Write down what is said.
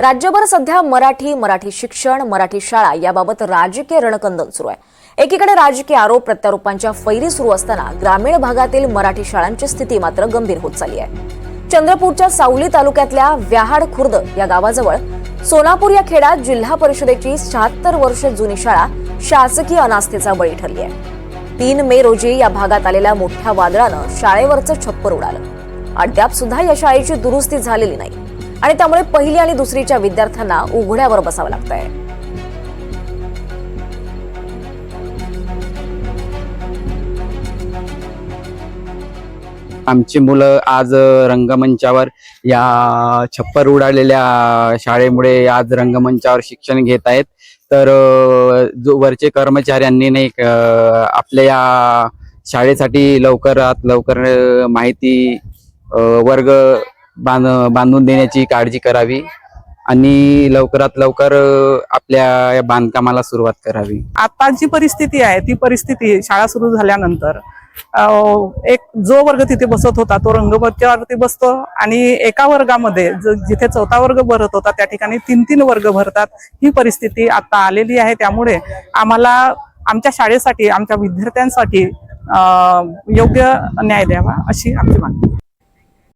राज्यभर सध्या मराठी मराठी शिक्षण मराठी शाळा याबाबत राजकीय रणकंदन सुरू आहे. एकीकडे राजकीय आरोप प्रत्यारोपांच्या फैरी सुरू असताना ग्रामीण भागातील मराठी शाळांची स्थिती मात्र गंभीर होत चालली आहे. चंद्रपूरच्या सावली तालुक्यातल्या व्याहाड खुर्द या गावाजवळ सोनापूर या खेड्यात जिल्हा परिषदेची शहात्तर वर्ष जुनी शाळा शासकीय अनास्थेचा बळी ठरली आहे. तीन मे रोजी या भागात आलेल्या मोठ्या वादळानं शाळेवरचं छप्पर उडालं. अद्याप सुद्धा या शाळेची दुरुस्ती झालेली नाही. आणि त्यामुळे पहिली आणि दुसरीच्या विद्यार्थ्यांना उघड्यावर बसावं लागतंय. आमची मुलं आज रंगमंचावर या छप्पर उडालेल्या शाळेमुळे आज रंगमंचावर शिक्षण घेत आहेत. तर जो वरचे कर्मचाऱ्यांनी नाही आपल्या या शाळेसाठी लवकरात लवकर माहिती वर्ग बांध बांधून देण्याची काळजी करावी आणि लवकरात लवकर आपल्या या बांधकामाला सुरुवात करावी. आता जी परिस्थिती आहे ती परिस्थिती शाळा सुरू झाल्यानंतर एक जो वर्ग तिथे बसत होता तो रंगमंचावरती बसतो आणि एका वर्गामध्ये जिथे चौथा वर्ग भरत होता त्या ठिकाणी तीन तीन वर्ग भरतात. ही परिस्थिती आता आलेली आहे. त्यामुळे आम्हाला आमच्या शाळेसाठी आमच्या विद्यार्थ्यांसाठी योग्य न्याय द्यावा अशी आमची मागणी